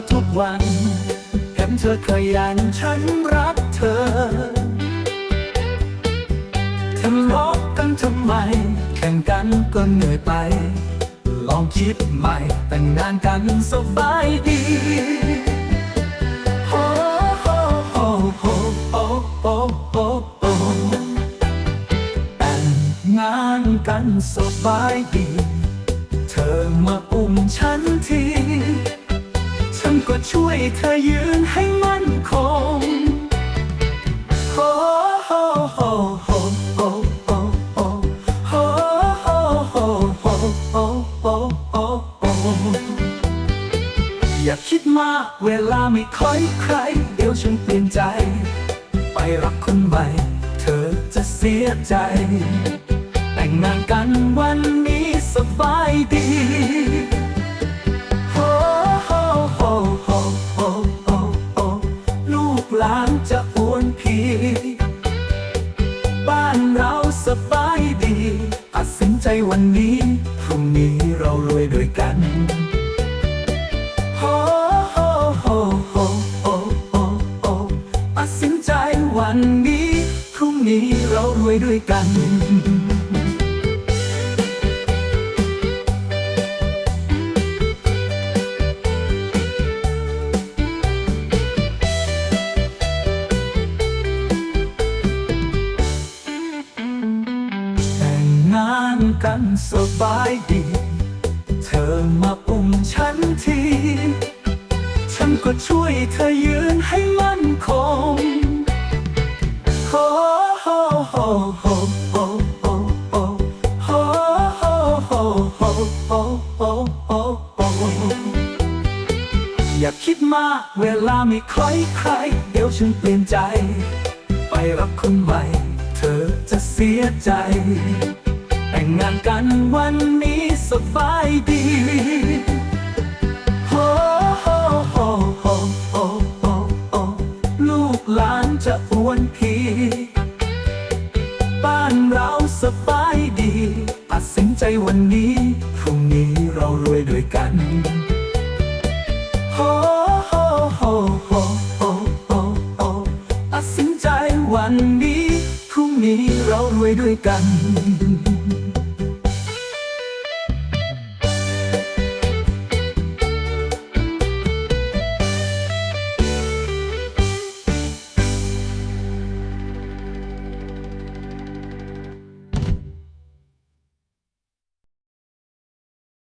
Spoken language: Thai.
ธอทุกวันเห็นเธอขยันฉันรักเธอทะเลาะกันทำไม แข่งกันก็เหนื่อยไป ลองคิดใหม่แต่งงานกันสบายดีโอ้โอ้โอ้โอ้โอ้โอ้โอ้โอ้แต่งงานกันสบายดี เธอมาอุ้มฉันที ช่วยเธอยืนให้มั่นคงโอ้โอ้โอ้โอ้โอ้โอ้โอ้โอ้โอ้โอ้โอ้โอ้โอ้โอ้โอ้อย่าคิดมากเวลาไม่ค่อยใคร เดี๋ยวฉันเปลี่ยนใจ ไปรักคนใหม่ เธอจะเสียใจ แต่งงานกันวันนี้ส หลานจะอวนพีบ้านเราสบายดีตัดสินใจวันนี้ พรุ่งนี้เรารวยด้วยกันโอ้โอ้โอ้โอ้โอ้โอ้โอ้ตัดสินใจวันนี้ พรุ่งนี้เรารวยด้วยกัน กันสบายดี เธอมาอุ้มฉันที ฉันก็ช่วยเธอยืนให้มั่นคงโอ้โอ้โอ้โอ้โอ้โอ้โอ้โอ้โอ้โอ้โอ้โอ้โอ้โอ้โอ้อย่าคิดมากเวลาไม่ค่ใคร เดี๋ยวฉันเปลี่ยนใจ ไปรับคนใหม่ เธอจะเสียใจ งงานกันวันนี้สบายดีโอ้โอ้โอ้โอ้โอ้โอ้โอ้ลูกหลานจะอ้วนพีบ้านเราสบายดีตัดสินใจวันนี้พรุ่งนี้เรารวยด้วยกันโอ้โอ้โอ้โอ้โอ้โอ้โอ้ตัดสินใจวันนี้พรุ่งนี้เรารวยด้วยกัน